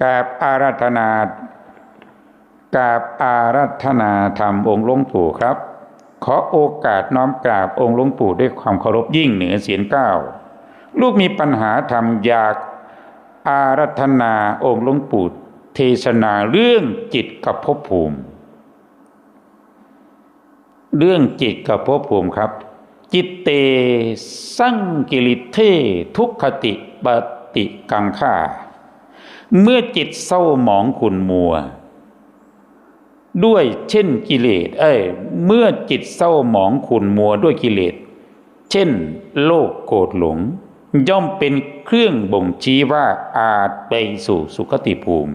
กราบอาราธนากราบอาราธนาธรรมองค์หลวงปู่ครับ ขอโอกาสน้อมกราบองค์หลวงปู่ด้วยความเคารพยิ่งเหนือเสียงก้าวลูกมีปัญหาธรรมอยากอารัธนาองค์หลวงปู่เทศนาเรื่องจิตกับภพภูมิ เรื่องจิตกับภพภูมิครับ จิตเตสังกิริเททุกขติปฏิกังขา เมื่อจิตเศร้าหมองขุนมัว ด้วยเช่นกิเลส เอ้ยเมื่อจิตเศร้าหมองขุนมัวด้วยกิเลส เช่น โลกโกรธหลง ย่อมเป็นเครื่องบ่งชี้ว่าอาจไปสู่สุคติภูมิ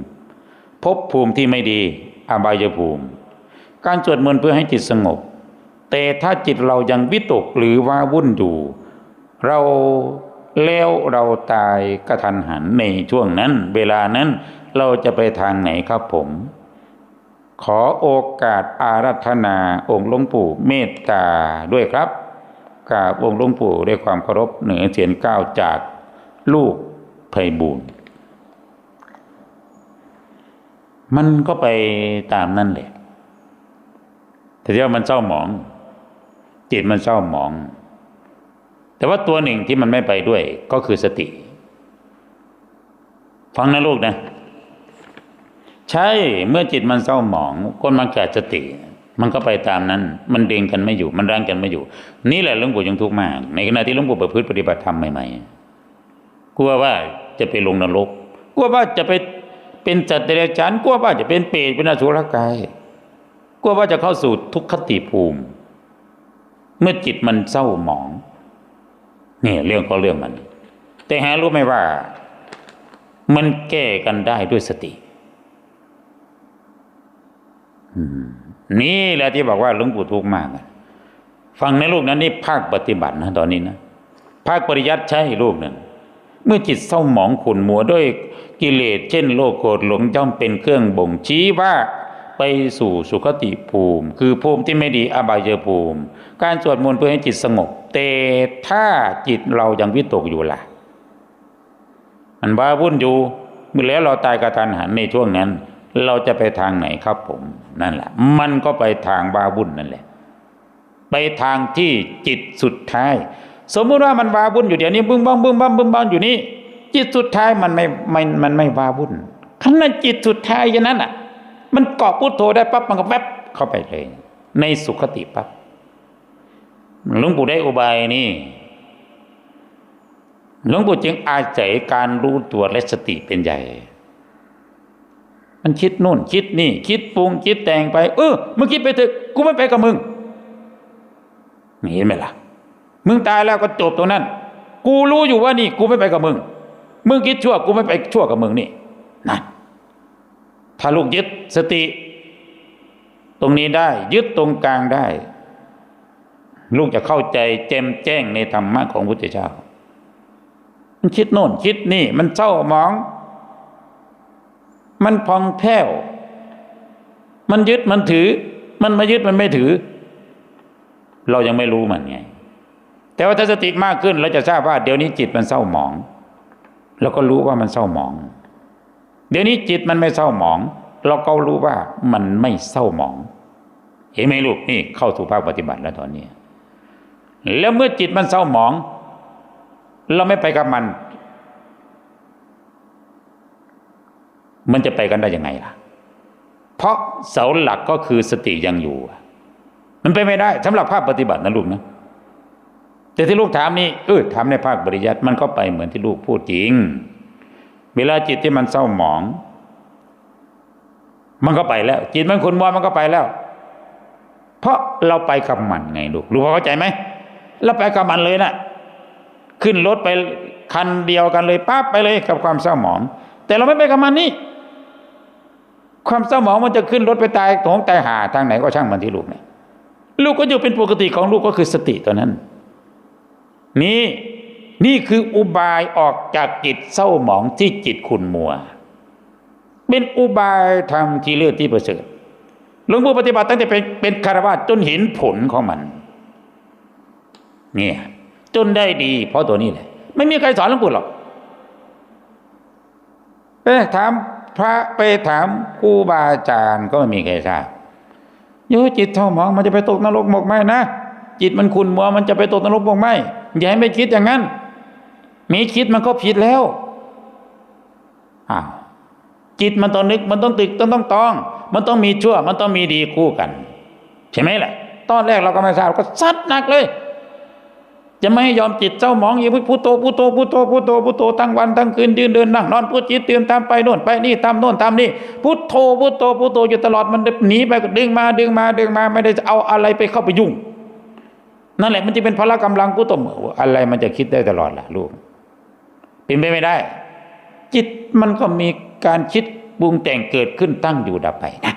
ภพภูมิที่ไม่ดี อบายภูมิ การสวดมนต์เพื่อให้จิตสงบ แต่ถ้าจิตเรายังวิตกหรือว่าวุ่นอยู่ เรา แล้วเราตายกระทันหันในช่วงนั้น เวลานั้นเราจะไปทางไหนครับผม ขอโอกาสอารัธนาองค์หลวงปู่เมตตาด้วยครับกราบองค์หลวงปู่ด้วยความเคารพเหนือเสียนก้าวจากลูกไพบูลย์มันก็ไปตามนั่นแหละแต่ที่ว่ามันเศร้าหมอง จิตมันเศร้าหมอง แต่ว่าตัวหนึ่งที่มันไม่ไปด้วยก็คือสติ ฟังนะลูกนะ ใช่เมื่อจิตมันเศร้าหมองคนมันขาดสติ มันก็ไปตามนั้น มันเด้งกันไม่อยู่ มันรั้งกันไม่อยู่ นี่แหละหลวงปู่ยังทุกข์มาก ในขณะที่หลวงปู่ประพฤติปฏิบัติธรรมใหม่ๆกลัวว่าจะไปลงนรกกลัวว่าจะไปเป็นจัตเดรัจฉานกลัวว่าจะเป็นเปรตเป็นอสุรกายกลัวว่าจะเข้าสู่ทุกขติภูมิ เมื่อจิตมันเศร้าหมอง นี่เรื่องก็เรื่องมัน แต่หารู้ไหมว่า มันแก้กันได้ด้วยสตินี่แหละที่บอกว่าหลวงปู่ทุกข์มากฟังในลูกนั้นนี่ภาคปฏิบัตินะตอนนี้นะภาคปริยัติใช่ลูกนั้นเมื่อจิตเศร้าหมองขุ่นมัวด้วยกิเลสเช่นโลกโกรธหลงย่อมเป็นเครื่องบ่งชี้ว่าไปสู่สุคติภูมิ คือภูมิที่ไม่ดีอบายภูมิ การสวดมนต์เพื่อให้จิตสงบ แต่ถ้าจิตเรายังวิตกอยู่ล่ะ มันบ้าวุ่นอยู่เมื่อแล้วเราตายกระทันหันในช่วงนั้น เราจะไปทางไหนครับผมนั่นแหละ มันก็ไปทางบ้าวุ่นนั่นแหละ ไปทางที่จิตสุดท้าย สมมุติว่ามันบ้าวุ่นอยู่เดี๋ยวนี้บึ้งบ้างบึ้งบ้างบึ้งบ้างอยู่นี่จิตสุดท้ายมันไม่ไม่มันไม่บ้าวุ่นขณะจิตสุดท้ายอย่างนั้นอะ มันเกาะพุทโธได้ปั๊บมันก็แวบเข้าไปเลย ในสุขติปั๊บ หลวงปู่ได้อุบายนี่หลวงปู่จึงอาศัยการรู้ตัวและสติเป็นใหญ่ มันคิดนู่นคิดนี่ คิดปรุงคิดแต่งไป เออมึงคิดไปเถอะกูไม่ไปกับมึงเห็นไหมล่ะ มึงตายแล้วก็จบตรงนั้น กูรู้อยู่ว่านี่ กูไม่ไปกับมึง มึงคิดชั่ว กูไม่ไปชั่วกับมึงนี่นั่นถ้าลูกยึดสติ ตรงนี้ได้ ยึดตรงกลางได้ ลูกจะเข้าใจแจ่มแจ้งในธรรมะของพุทธเจ้า มันคิดโน่นคิดนี่ มันเศร้าหมอง มันพองแผ้ว มันยึดมันถือ มันไม่ยึดมันไม่ถือ เรายังไม่รู้มันไง แต่ว่าถ้าสติมากขึ้นเราจะทราบว่า เดี๋ยวนี้จิตมันเศร้าหมอง แล้วก็รู้ว่ามันเศร้าหมอง เดี๋ยวนี้จิตมันไม่เศร้าหมอง เราก็รู้ว่ามันไม่เศร้าหมอง เห็นไหมลูกนี่เข้าสู่ภาคปฏิบัติแล้วตอนนี้ แล้วเมื่อจิตมันเศร้าหมอง เราไม่ไปกับมัน มันจะไปกันได้ยังไงล่ะ เพราะเสาหลักก็คือสติยังอยู่ มันไปไม่ได้สำหรับภาคปฏิบัตินะลูกนะแต่ที่ลูกถามนี่เออถามในภาคปริยัติมันก็ไปเหมือนที่ลูกพูดจริง เวลาจิตที่มันเศร้าหมอง มันก็ไปแล้ว จิตมันขุนมัวมันก็ไปแล้ว เพราะเราไปกับมันไงลูก รู้พอเข้าใจไหม เราไปกับมันเลยนะขึ้นรถไปคันเดียวกันเลยปั๊บไปเลยกับความเศร้าหมอง แต่เราไม่ไปกับมันนี่ความเศร้าหมองมันจะขึ้นรถไปตายถงตายหาทางไหนก็ช่างมันที่ลูกเนี่ยลูกก็อยู่เป็นปกติของลูกก็คือสติตัวนั้น นี่นี่คืออุบายออกจากจิตเศร้าหมองที่จิตขุนมัว เป็นอุบายทางที่เลือดที่ประเสริฐหลวงปู่ปฏิบัติตั้งแต่เป็นเป็นคารวะจนเห็นผลของมัน นี่ยจนได้ดี เพราะตัวนี้แหละไม่มีใครสอนหลวงปู่หรอกเอ๊ะถามพระไปถามครูบาอาจารย์ก็ไม่มีใครทราบโยจิตเท่ามองมันจะไปตกนรกหมกไหมนะจิตมันขุนมัวมันจะไปตกนรกหมกไหมอย่าให้ไม่คิดอย่างนั้น มีคิดมันก็ผิดแล้วอ้าวจิตมันต้องนึกมันต้องตึกต้องต้องตอง มันต้องมีชั่ว มันต้องมีดีคู่กัน ใช่ไหมล่ะ ตอนแรกเราก็ไม่ทราบเราก็ซัดหนักเลย จะไม่ให้ยอมจิตเจ้ามองอย่าพูดพุทโธพุทโธพุทโธพุทโธพุทโธทั้งวันทั้งคืนยืนเดินนั่งนอนพูดจิตเตือนตามไปโน่นไปนี่ตามโน่นตามนี่พุทโธพุทโธพุทโธอยู่ตลอดมันหนีไปก็ดึงมาดึงมาดึงมาไม่ได้จะเอาอะไรไปเข้าไปยุ่ง นั่นแหละมันจะเป็นพละกำลังพุทโธอะไรมันจะคิดได้ตลอดล่ะลูกเป็นไปไม่ได้ จิตมันก็มีการคิดปรุงแต่งเกิดขึ้นตั้งอยู่ดับไปนะ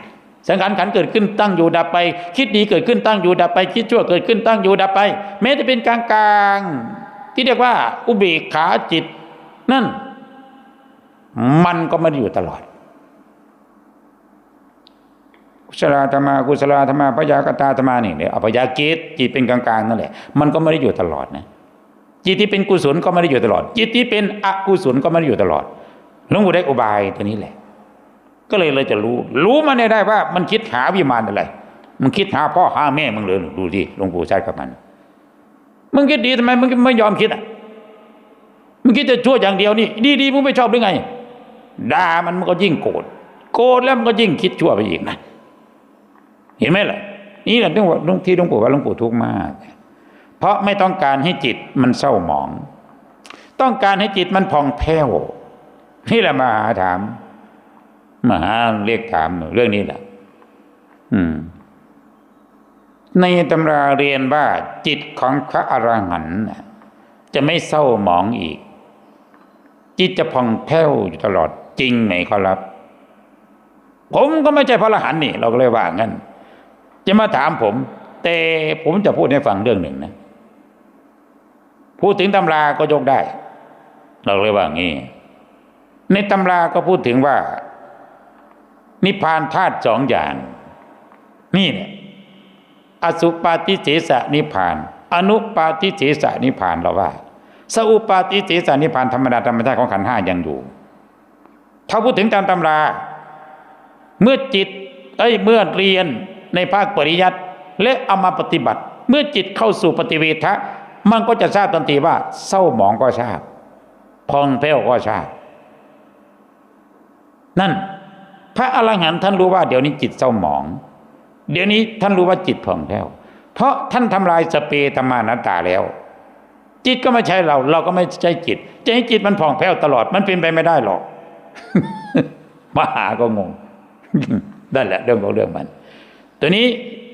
สังขารขันเกิดขึ้นตั้งอยู่ดับไป คิดดีเกิดขึ้นตั้งอยู่ดับไป คิดชั่วเกิดขึ้นตั้งอยู่ดับไป แม้จะเป็นกลางกลางที่เรียกว่า อุเบกขาจิต นั่น มันก็ไม่ได้อยู่ตลอดกุศลธรรมากุศลธรรมาพยากตาธรรมานี่เนี่ยอภยากิจจิตเป็นกลางๆนั่นแหละ มันก็ไม่ได้อยู่ตลอดนะจิตที่เป็นกุศลก็ไม่ได้อยู่ตลอด จิตที่เป็นอกุศลก็ไม่ได้อยู่ตลอดหลวงปู่ได้อุบายตัวนี้แหละ ก็เลยเลยจะรู้ รู้มันได้ว่า มันคิดหาวิมานอะไรมันคิดหาพ่อหาแม่มึงเลยดูที่หลวงปู่ใช้กับมันมึงคิดดีทำไมมึงไม่ยอมคิดอะมึงคิดจะชั่วอย่างเดียวนี่ดีๆมึงไม่ชอบหรือไงด่ามันมันก็ยิ่งโกรธโกรธแล้วมันก็ยิ่งคิดชั่วไปอีกนะเห็นไหมล่ะนี่แหละที่ว่าที่หลวงปู่ว่าหลวงปู่ทุกข์มาก เพราะไม่ต้องการให้จิตมันเศร้าหมอง ต้องการให้จิตมันผ่องแผ้วนี่แหละมาหาถาม มาหาเรียกถามเรื่องนี้แหละอืมในตำราเรียนว่าจิตของพระอรหันต์จะไม่เศร้าหมองอีก จิตจะผ่องแผ้วอยู่ตลอดจริงไหมครับ ผมก็ไม่ใช่พระอรหันต์นี่ เราก็เลยว่างั้น จะมาถามผม แต่ผมจะพูดให้ฟังเรื่องหนึ่งนะพูดถึงตำราก็ยกได้ เราเลยว่างี้ ในตำราก็พูดถึงว่า นิพพานธาตุสองอย่าง นี่เนี่ยอสุปาติเสสนิพพาน อนุปาติเสสนิพพานเราว่าสอุปาติเสสนิพพานธรรมดาธรรมชาติของขันห้ายังอยู่ ถ้าพูดถึงตามตำรา เมื่อจิต เอ้ยเมื่อเรียนในภาคปริยัติและเอามาปฏิบัติ เมื่อจิตเข้าสู่ปฏิเวทะมันก็จะทราบทันทีว่า เศร้าหมองก็ทราบพองแผ้วก็ทราบนั่น พระอรหันต์ท่านรู้ว่าเดี๋ยวนี้จิตเศร้าหมอง เดี๋ยวนี้ท่านรู้ว่าจิตผ่องแผ้วเพราะท่านทำลายสเปธรรมานตตาแล้ว จิตก็ไม่ใช่เรา เราก็ไม่ใช่จิตจะให้จิตมันผ่องแผ้วตลอดมันเป็นไปไม่ได้หรอกมหาก็งงนั่นแหละเรื่องของเรื่องมัน ตัวนี้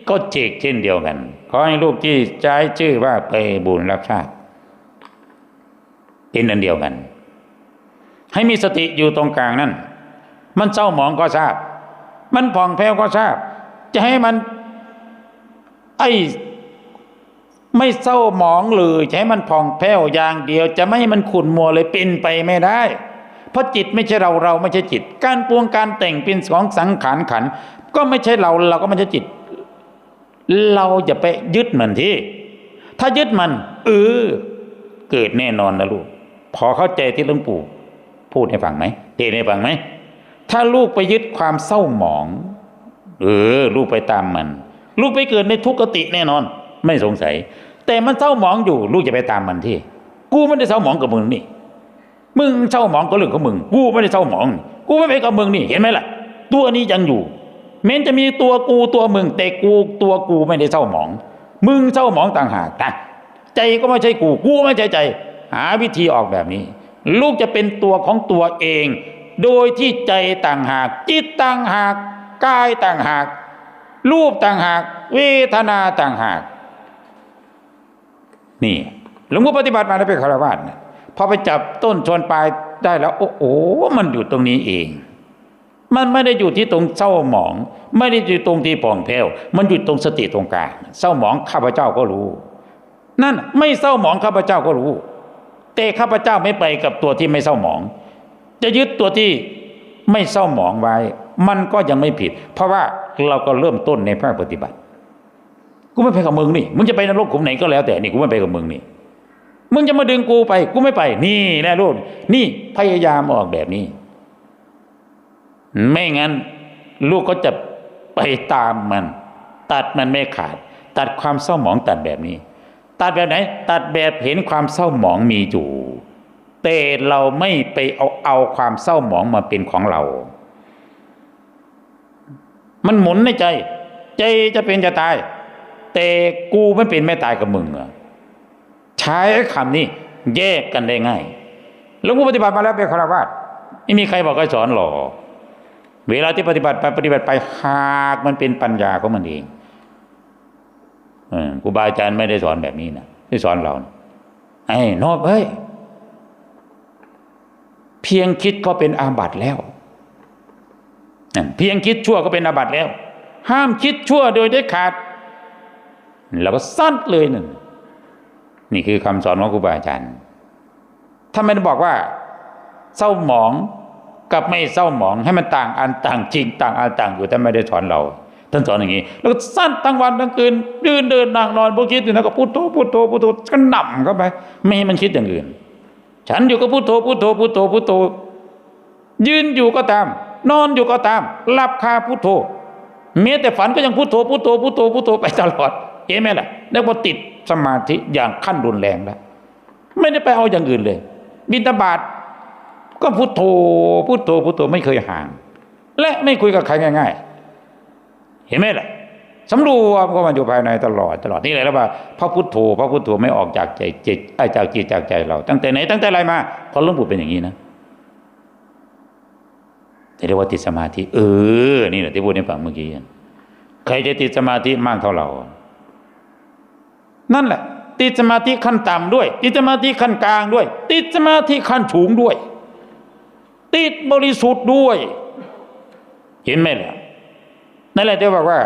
ก็เจกเช่นเดียวกัน ขอให้ลูกที่ใช้ชื่อว่าไปบุญรับชาติเป็นอันเดียวกัน ให้มีสติอยู่ตรงกลางนั่น มันเศร้าหมองก็ทราบ มันผ่องแผ้วก็ทราบ จะให้มัน ไอ้ไม่เศร้าหมองเลยจะให้มันผ่องแผ้วอย่างเดียว จะไม่ให้มันขุ่นมัวเลยเป็นไปไม่ได้ เพราะจิตไม่ใช่เราเราไม่ใช่จิต การปวงการแต่งเป็นของสังขารขัน ก็ไม่ใช่เราเราก็ไม่ใช่จิต เราจะไปยึดมันที่ ถ้ายึดมันเออเกิดแน่นอนนะลูกพอเข้าใจที่หลวงปู่พูดให้ฟังไหมเทศให้ฟังไหม ถ้าลูกไปยึดความเศร้าหมอง เออ ลูกไปตามมัน ลูกไปเกิดในทุกขติแน่นอน ไม่สงสัย แต่มันเศร้าหมองอยู่ ลูกจะไปตามมันที่ กูไม่ได้เศร้าหมองกับมึงนี่ มึงเศร้าหมองก็เรื่องของมึง กูไม่ได้เศร้าหมอง กูไม่ไปกับมึงนี่เห็นไหมล่ะ ตัวนี้ยังอยู่แม้นจะมีตัวกูตัวมึงแต่กูตัวกูไม่ได้เศร้าหมอง มึงเศร้าหมองต่างหากนะใจก็ไม่ใช่กูกูไม่ใช่ใจ หาวิธีออกแบบนี้ ลูกจะเป็นตัวของตัวเอง โดยที่ใจต่างหาก จิตต่างหากกายต่างหาก รูปต่างหาก เวทนาต่างหาก นี่หลวงพ่อปฏิบัติมาแล้วเป็นคารวะเนี่ยพอไปจับต้นชนปลายได้แล้ว โอ้โหมันอยู่ตรงนี้เอง มันไม่ได้อยู่ที่ตรงเศร้าหมอง ไม่ได้อยู่ตรงที่ผ่องแผ้วมันอยู่ตรงสติตรงกลางเศร้าหมองข้าพเจ้าก็รู้ นั่นไม่เศร้าหมองข้าพเจ้าก็รู้ แต่ข้าพเจ้าไม่ไปกับตัวที่ไม่เศร้าหมอง จะยึดตัวที่ไม่เศร้าหมองไว้ มันก็ยังไม่ผิด เพราะว่าเราก็เริ่มต้นในภาคปฏิบัติ กูไม่ไปกับมึงนี่ มึงจะไปนรกขุมไหนก็แล้วแต่นี่กูไม่ไปกับมึงนี่ มึงจะมาดึงกูไป กูไม่ไป นี่นะลูกนี่พยายามออกแบบนี้ ไม่งั้น ลูกก็จะไปตามมัน ตัดมันไม่ขาด ตัดความเศร้าหมองตัดแบบนี้ ตัดแบบไหน ตัดแบบเห็นความเศร้าหมองมีอยู่ แต่เราไม่ไปเอาเอาความเศร้าหมองมาเป็นของเรา มันหมุนในใจ ใจจะเป็นจะตาย แต่กูไม่เป็นไม่ตายกับมึงอะใช้คำนี้แยกกันได้ง่ายหลวงพ่อปฏิบัติมาแล้วเป็นคารวะไม่มีใครบอกใครสอนหรอกเวลาที่ปฏิบัติไปปฏิบัติไปหากมันเป็นปัญญาของมันเองอครูบาอาจารย์ไม่ได้สอนแบบนี้นะที่สอนเราไอ้นอบเฮ้ย เพียงคิดก็เป็นอาบัติแล้วเพียงคิดชั่วก็เป็นอาบัติแล้ว ห้ามคิดชั่วโดยได้ขาดแล้วก็สั้นเลยนั่นนี่คือคำสอนของครูบาอาจารย์ถ้าไม่ได้บอกว่า เศร้าหมองกับไม่เศร้าหมองให้มันต่างอันต่างจริง ต่างอันต่างอยู่แต่ไม่ได้สอนเรา ท่านสอนอย่างนี้ แล้วก็สั้นทั้งวันทั้งคืนยืนเดินนั่งนอนพวกคิดอยู่นะก็พูดโธพูดโธพูดโธก็หนำเข้าไป ไม่ให้มันคิดอย่างอื่น ฉันอยู่ก็พูดโธพูดโธพูดโธพูดโธ ยืนอยู่ก็ตาม นอนอยู่ก็ตามหลับคาพูดโธเมียแต่ฝันก็ยังพูดโธพูดโธพูดโธพูดโธไปตลอด เอ๊ะไหมล่ะแล้วพอติดสมาธิอย่างขั้นรุนแรงแล้วไม่ได้ไปเอาอย่างอื่นเลย บินตบาทก็พุโทโธพุโทโธพุโทโธไม่เคยห่าง และไม่คุยกับใครง่าย ๆ เห็นไหมล่ะ สำรวมก็มันอยู่ภายในตลอดตลอดนี่เลยแล้วว่า พระพุทโธพระพุทโธไม่ออกจากใจจิตไอ้จากจิตจากใจเรา ตั้งแต่ไหนตั้งแต่ไรมาพอหลวงปู่เป็นอย่างนี้นะเรียกว่าติดสมาธิเออนี่แหละที่พูดให้ฟังเมื่อกี้ใครจะติดสมาธิมากเท่าเรา นั่นแหละ ติดสมาธิขั้นต่ำด้วย ติดสมาธิขั้นกลางด้วย ติดสมาธิขั้นสูงด้วย ติดบริสุทธิ์ด้วย เห็นไหมล่ะนั่นแหละที่บอกว่า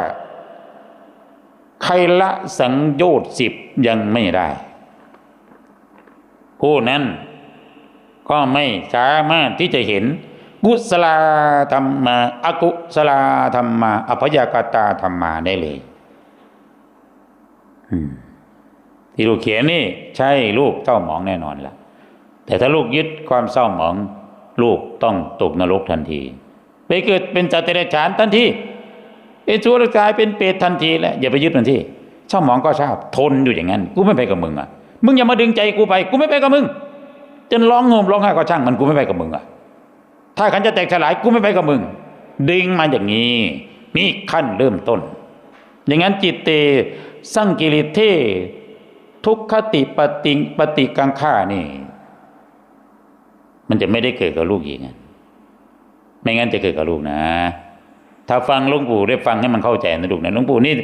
ใครละสังโยชน์สิบยังไม่ได้ ผู้นั้นก็ไม่สามารถที่จะเห็น กุศลธรรมาอากุศลธรรมาอภยากตาธรรมาได้เลยที่ลูกเขียนนี่ ใช่ลูกเศร้าหมองแน่นอนละ่ะ แต่ถ้าลูกยึดความเศร้าหมอง ลูกต้องตกนรกทันที ไปเกิดเป็นจัตเตรฉานทันที ไอ้ชั่วกายเป็นเปรตทันทีแหละอย่าไปยึดมันที่ชอบหมองก็ชอบทนอยู่อย่างนั้นกูไม่ไปกับมึงอะมึงอย่ามาดึงใจกูไป กูไม่ไปกับมึง จนร้องโงมร้องไห้ก็ช่างมันกูไม่ไปกับมึงอะ ถ้าขันจะแตกสลายกูไม่ไปกับมึง ดึงมาอย่างนี้ นี่ขั้นเริ่มต้น อย่างนั้นจิตเตสังกิริเททุกขติปติปฏิกังขานี่ มันจะไม่ได้เกิดกับลูกอีกไม่งั้นจะเกิดกับลูกนะ ถ้าฟังหลวงปู่ได้ฟังให้มันเข้าใจนะลูกนะหลวงปู่นี่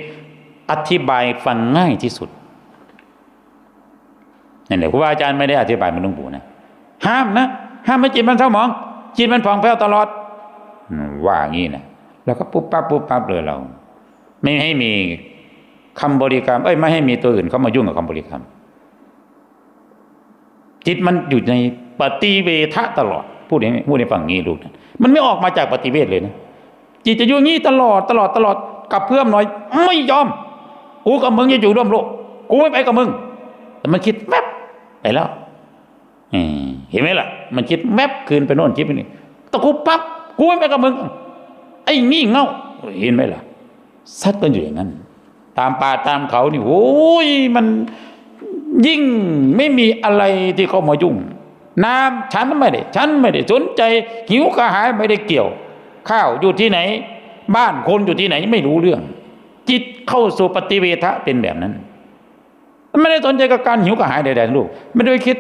อธิบายฟังง่ายที่สุดนั่นแหละครูบาอาจารย์ไม่ได้อธิบายมันหลวงปู่นะห้ามนะห้ามไม่จิตมันเศร้าหมอง จิตมันผ่องแผ้วตลอดว่างี้นะแล้วก็ปุ๊บปั๊บปุ๊บปั๊บเลยเรา ไม่ให้มีคำบริกรรม เอ้ยไม่ให้มีตัวอื่นเข้ามายุ่งกับคำบริกรรม จิตมันอยู่ในปฏิเวทะตลอดพูดให้พูดให้ฟังงี้ลูกมันไม่ออกมาจากปฏิเวทเลยนะ จิตจะอยู่งี้ตลอดตลอดตลอดกับเพื่อมน้อย ไม่ยอมกูกับมึงจะอยู่ร่วมโลกกูไม่ไปกับมึง แต่มันคิดแวบไปแล้วเห็นไหมล่ะ มันคิดแวบคืนไปโน่นคิดไปนี่ตะกูปั๊บกูไม่ไปกับมึง ไอ้งี่เง่าเห็นไหมล่ะซัดกันอยู่อย่างนั้น ตามป่าตามเขานี่โอ้ยมันยิ่งไม่มีอะไรที่เขามายุ่ง น้ำฉันไม่ได้ ฉันไม่ได้สนใจหิวกระหายไม่ได้เกี่ยว ข้าวอยู่ที่ไหน บ้านคนอยู่ที่ไหนไม่รู้เรื่อง จิตเข้าสู่ปฏิเวทะเป็นแบบนั้น ไม่ได้สนใจกับการหิวกระหายใดๆลูกไม่ได้คิด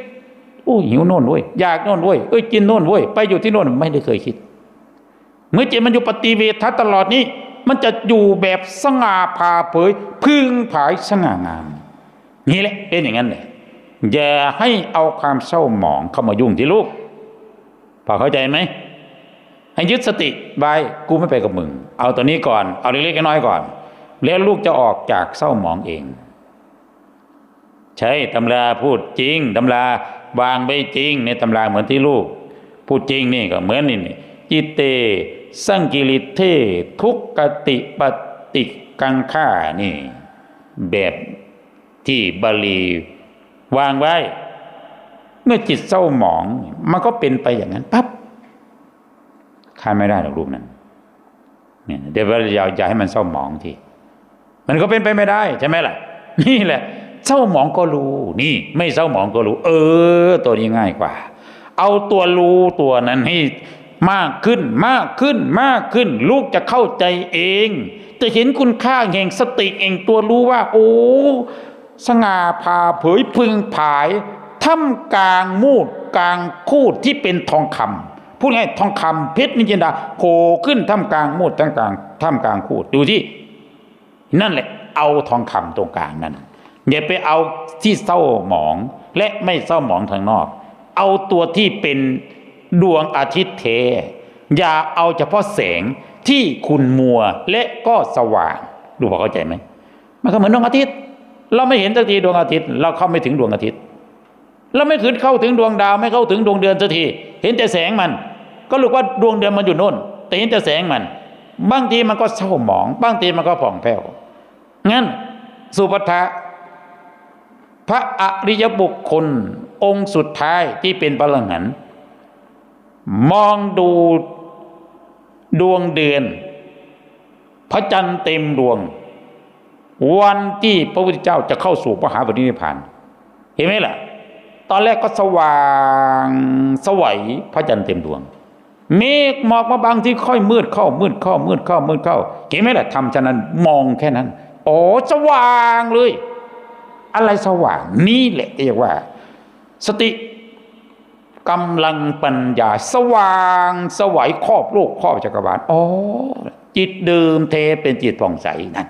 โอ้หิวโน่นด้วยอยากโน่นด้วยเอ้ยกินโน่นด้วยไปอยู่ที่โน่นไม่ได้เคยคิด เมื่อจิตมันอยู่ปฏิเวทะตลอดนี้ มันจะอยู่แบบสง่าผ่าเผย พึ่งผายสง่างาม นี่แหละเป็นอย่างนั้นเลยอย่าให้เอาความเศร้าหมองเข้ามายุ่งที่ลูกพอเข้าใจไหม ให้ยึดสติไว้กูไม่ไปกับมึง เอาตัวนี้ก่อน เอาเล็กๆน้อยๆก่อน แล้วลูกจะออกจากเศร้าหมองเอง ใช่ตำราพูดจริงตำราวางไว้จริง ในตำราเหมือนที่ลูก พูดจริงนี่ก็เหมือนนี่จิตเต สังกิริเททุกกติปฏิกังฆ่านี่ แบบที่บาลีวางไว้ เมื่อจิตเศร้าหมอง มันก็เป็นไปอย่างนั้นปั๊บ คาไม่ได้หรอกรูปนั้นเนี่ยเดี๋ยวเราอย่าให้มันเศร้าหมองที มันก็เป็นไปไม่ได้ใช่ไหมล่ะ นี่แหละ เศร้าหมองก็รู้ นี่ ไม่เศร้าหมองก็รู้ เออ ตัวนี้ง่ายกว่า เอาตัวรู้ตัวนั้นให้มากขึ้นมากขึ้นมากขึ้น ลูกจะเข้าใจเอง จะเห็นคุณค่าแห่งสติเองตัวรู้ว่า โอ้สง่าผ่าเผยพึงผายท่ามกลางมูดกลางคูดที่เป็นทองคำ พูดง่ายทองคำเพชรนิจินดาโผล่ขึ้นท่ามกลางมูดท่ามกลางท่ามกลางคูดดูที่นั่นแหละ เอาทองคำตรงกลางนั้นอย่าไปเอาที่เศร้าหมองและไม่เศร้าหมองทางนอก เอาตัวที่เป็นดวงอาทิตย์เท อย่าเอาเฉพาะแสงที่คุณมัวและก็สว่าง ดูพอเข้าใจไหมมันก็เหมือนดวงอาทิตย์ เราไม่เห็นสักทีดวงอาทิตย์ เราเข้าไม่ถึงดวงอาทิตย์ เราไม่ขึ้นเข้าถึงดวงดาว ไม่เข้าถึงดวงเดือนสักที เห็นแต่แสงมัน ก็รู้ว่าดวงเดือนมันอยู่โน่น แต่เห็นแต่แสงมัน บางทีมันก็เศร้าหมองบางทีมันก็ผ่องแผ้วงั้นสุปทะพระอริยบุคคลองค์สุดท้ายที่เป็นพลังหันมองดูดวงเดือน พระจันทร์เต็มดวง วันที่พระพุทธเจ้าจะเข้าสู่พระหาปณิพพาน เห็นไหมล่ะ ตอนแรกก็สว่างสวัยพระจันทร์เต็มดวง เมฆหมอกมาบางที่ค่อยมืดเข้ามืดเข้ามืดเข้ามืดเข้าเห็นไหมล่ะทำฉะนั้นมองแค่นั้น โอ้สว่างเลย อะไรสว่าง นี่แหละเรียกว่า สติกำลังปัญญา สว่างสวัยครอบโลกครอบจักรวาลอ๋อจิตเดิมเทเป็นจิตผ่องใสนั่น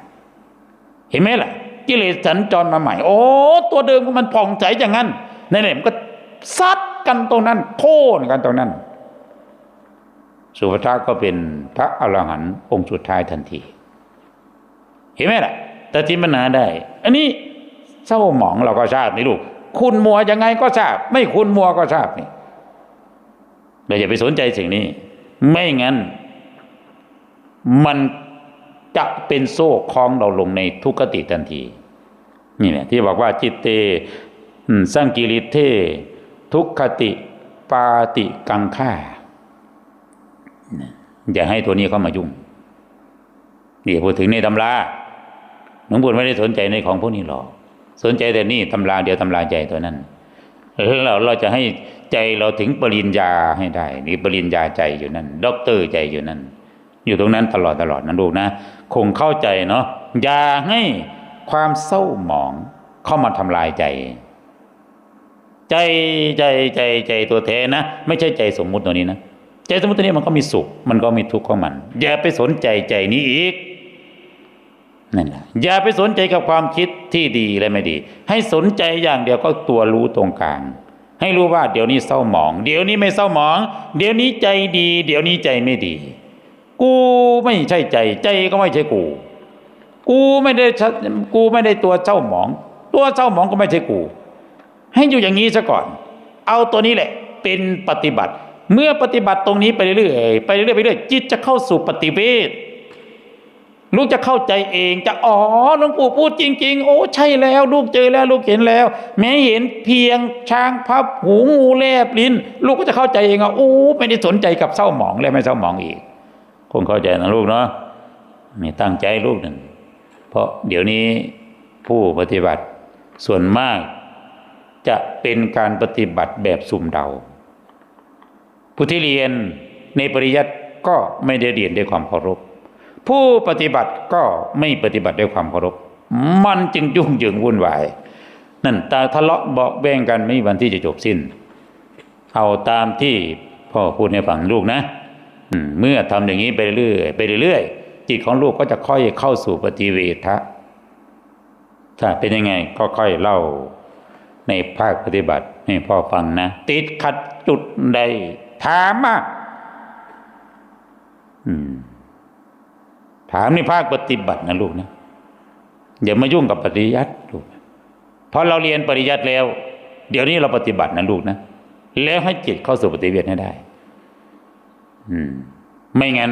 เห็นไหมล่ะกิเลสสัญจรมาใหม่ โอ้ตัวเดิมมันผ่องใสอย่างนั้นนั่นแหละมันก็ซัดกันตรงนั้นโค่นกันตรงนั้น สุภทาก็เป็นพระอรหันต์องค์สุดท้ายทันที เห็นไหมล่ะแต่ที่มันหาได้ อันนี้เศร้าหมองเราก็ทราบนี่ลูก คุณมัวยังไงก็ทราบ ไม่คุณมัวก็ทราบนี่เราอย่าไปสนใจสิ่งนี้ ไม่งั้น มันจะเป็นโซ่คล้องเราลงในทุกขติทันที นี่แหละที่บอกว่าจิตเตสร้างกิริเท ทุกขติ ปาติกังค่า อย่าให้ตัวนี้เข้ามายุ่งนี่พูดถึงในตำราหลวงปู่ไม่ได้สนใจในของพวกนี้หรอกสนใจแต่นี่ตำราเดียวตำราใจตัวนั้นแล้วเราเราจะให้ใจเราถึงปริญญาให้ได้นี่ปริญญาใจอยู่นั่นด็อกเตอร์ใจอยู่นั่น อยู่ตรงนั้นตลอดตลอดนะลูกนะ คงเข้าใจเนาะอย่าให้ความเศร้าหมองเข้ามาทำลายใจ ใจใจใจใจตัวแท้นะ ไม่ใช่ใจสมมุติตัวนี้นะ ใจสมมติตัวนี้มันก็มีสุข มันก็มีทุกข์ของมัน อย่าไปสนใจใจนี้อีกนั่นแหละอย่าไปสนใจกับความคิดที่ดีและไม่ดี ให้สนใจอย่างเดียวก็ตัวรู้ตรงกลาง ให้รู้ว่าเดี๋ยวนี้เศร้าหมอง เดี๋ยวนี้ไม่เศร้าหมอง เดี๋ยวนี้ใจดี เดี๋ยวนี้ใจไม่ดี กูไม่ใช่ใจ ใจก็ไม่ใช่กู กูไม่ได้กูไม่ได้ตัวเศร้าหมอง ตัวเศร้าหมองก็ไม่ใช่กู ให้อยู่อย่างนี้ซะก่อน เอาตัวนี้แหละ เป็นปฏิบัติ เมื่อปฏิบัติตรงนี้ไปเรื่อยๆไปเรื่อยๆไปเรื่อยจิตจะเข้าสู่ปฏิเวทลูกจะเข้าใจเองจะอ๋อหลวงปู่พูดจริง ๆ โอ้ใช่แล้ว ลูกเจอแล้วลูกเห็นแล้ว แม้เห็นเพียงช้างพับหูงูแลบลิ้น ลูกก็จะเข้าใจเองอะโอ้ไม่ได้สนใจกับเศร้าหมองและไม่เศร้าหมองอีก คงเข้าใจนะลูกเนาะนี่ตั้งใจลูกหนึ่งเพราะเดี๋ยวนี้ผู้ปฏิบัติส่วนมากจะเป็นการปฏิบัติแบบสุ่มเดา ผู้ที่เรียนในปริยัติก็ไม่ได้เรียนด้วยความเคารพ ผู้ปฏิบัติก็ไม่ปฏิบัติด้วยความเคารพ มันจึงยุ่งเหยิงวุ่นวาย นั่นตาทะเลาะเบาแบ่งกันไม่มีวันที่จะจบสิ้น เอาตามที่พ่อพูดในฝั่งลูกนะเมื่อทำอย่างนี้ไปเรื่อยไปเรื่อยจิตของลูกก็จะค่อยเข้าสู่ปฏิเวทะถ้าเป็นยังไงก็ค่อยเล่าในภาคปฏิบัติให้พ่อฟังนะ ติดขัดจุดใด ถามมาอืมถามในภาคปฏิบัตินะลูกนะอย่ามายุ่งกับปริยัติลูกพอเราเรียนปริยัติแล้ว เดี๋ยวนี้เราปฏิบัตินะลูกนะแล้วให้จิตเข้าสู่ปฏิเวทให้ได้ อืม ไม่งั้น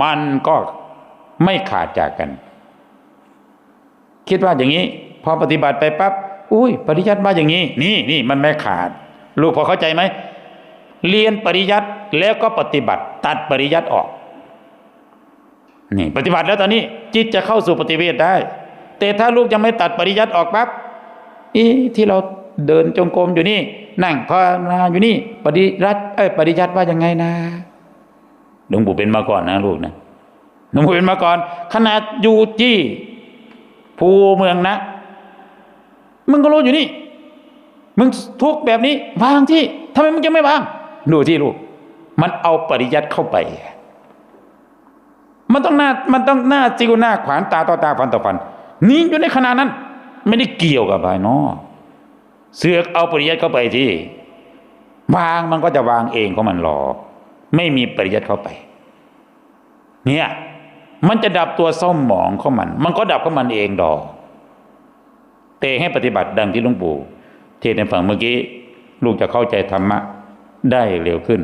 มันก็ไม่ขาดจากกัน คิดว่าอย่างนี้ พอปฏิบัติไปปั๊บอุ้ย ปริยัติมาอย่างนี้ นี่นี่มันไม่ขาด ลูกพอเข้าใจไหม เรียนปริยัติแล้วก็ปฏิบัติ ตัดปริยัติออกนี่ปฏิบัติแล้วตอนนี้ จิตจะเข้าสู่ปฏิเวทได้ แต่ถ้าลูกยังไม่ตัดปริยัติออกปั๊บอีที่เราเดินจงกรมอยู่นี่ นั่งภาวนาอยู่นี่ ปฏิรัติเอ้ยปริยัติว่ายังไงนะหลวงปู่เป็นมาก่อนนะลูกนะหลวงปู่เป็นมาก่อน ขนาดอยู่ที่ภูเมืองนะมึงก็รู้อยู่นี่ มึงทุกแบบนี้วางที่ทำไมมึงจะไม่วาง ดูที่ลูก มันเอาปริยัติเข้าไป มันต้องหน้ามันต้องหน้าจิ้วหน้าขวานตาต่อตาฟันต่อฟันนี่อยู่ในขณะนั้น ไม่ได้เกี่ยวกับภายนอกเสือกเอาปริยัติเข้าไปที่วางมันก็จะวางเองของมันหรอกไม่มีปริยัติเข้าไป เนี่ย มันจะดับตัวเศร้าหมองของมัน มันก็ดับของมันเองดอกแต่ให้ปฏิบัติดังที่หลวงปู่เทศน์ในฝั่งเมื่อกี้ ลูกจะเข้าใจธรรมะ ได้เร็วขึ้น